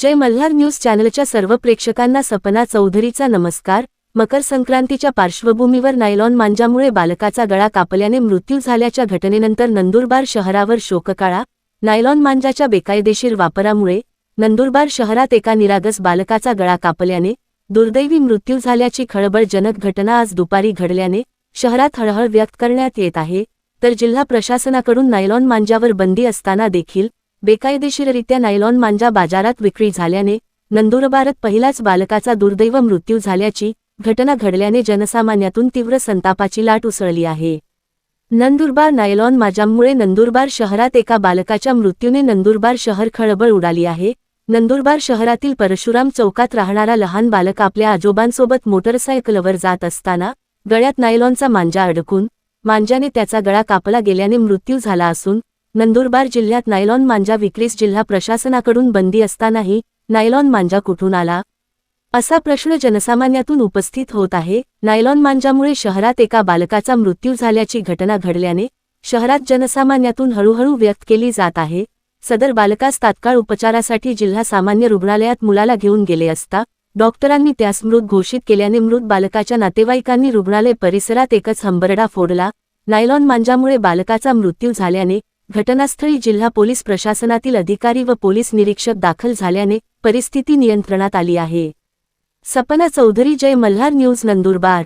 जय Malhar news चॅनलच्या सर्व प्रेक्षकांना सपना चौधरीचा नमस्कार. मकर संक्रांतीच्या पार्श्वभूमीवर नायलॉन मांजामुळे बालकाचा गळा कापल्याने मृत्यू झाल्याच्या घटनेनंतर नंदुरबार शहरावर शोककाळा नायलॉन मांजाच्या बेकायदेशीर वापरामुळे नंदुरबार शहरात एका निरागस बालकाचा गळा कापल्याने दुर्दैवी मृत्यू झाल्याची खळबळजनक घटना आज दुपारी घडल्याने शहरात हळहळ व्यक्त करण्यात येत आहे. तर जिल्हा प्रशासनाकडून नायलॉन मांजावर बंदी असताना देखील बेकायदेशीररित्या नायलॉन मांजा बाजारात विक्री झाल्याने नंदुरबारात पहिलाच बालकाचा दुर्दैव मृत्यू झाल्याची घटना घडल्याने जनसामान्यातून तीव्र संतापाची लाट उसळली आहे. नंदुरबार नायलॉन माजामुळे नंदुरबार शहरात एका बालकाच्या मृत्यूने नंदुरबार शहर खळबळ उडाली आहे. नंदुरबार शहरातील परशुराम चौकात राहणारा लहान बालक आपल्या आजोबांसोबत मोटरसायकलवर जात असताना गळ्यात नायलॉनचा मांजा अडकून मांजाने त्याचा गळा कापला गेल्याने मृत्यू झाला असून नंदुरबार जिल्ह्यात नायलॉन मांजा विक्रीस जिल्हा प्रशासनाकडून बंदी असतानाही नायलॉन मांजा कुठून आला? असा प्रश्न जनसामान्यातून उपस्थित होत आहे. नायलॉन मांजामुळे शहरात एका बालकाचा मृत्यू झाल्याची घटना घडल्याने शहरात जनसामान्यातून हळूहळू व्यक्त केली जात आहे. सदर बालकास तात्काळ उपचारासाठी जिल्हा सामान्य रुग्णालयात मुलाला घेऊन गेले असता डॉक्टरांनी त्यास मृत घोषित केल्याने मृत बालकाच्या नातेवाईकांनी रुग्णालय परिसरात एकच हंबरडा फोडला. नायलॉन मांजामुळे बालकाचा मृत्यू झाल्याने घटनास्थळी जिल्हा पोलीस प्रशासनातील अधिकारी व पोलीस निरीक्षक दाखल झाल्याने परिस्थिती नियंत्रणात आली आहे. सपना चौधरी जय मल्हार न्यूज नंदुरबार.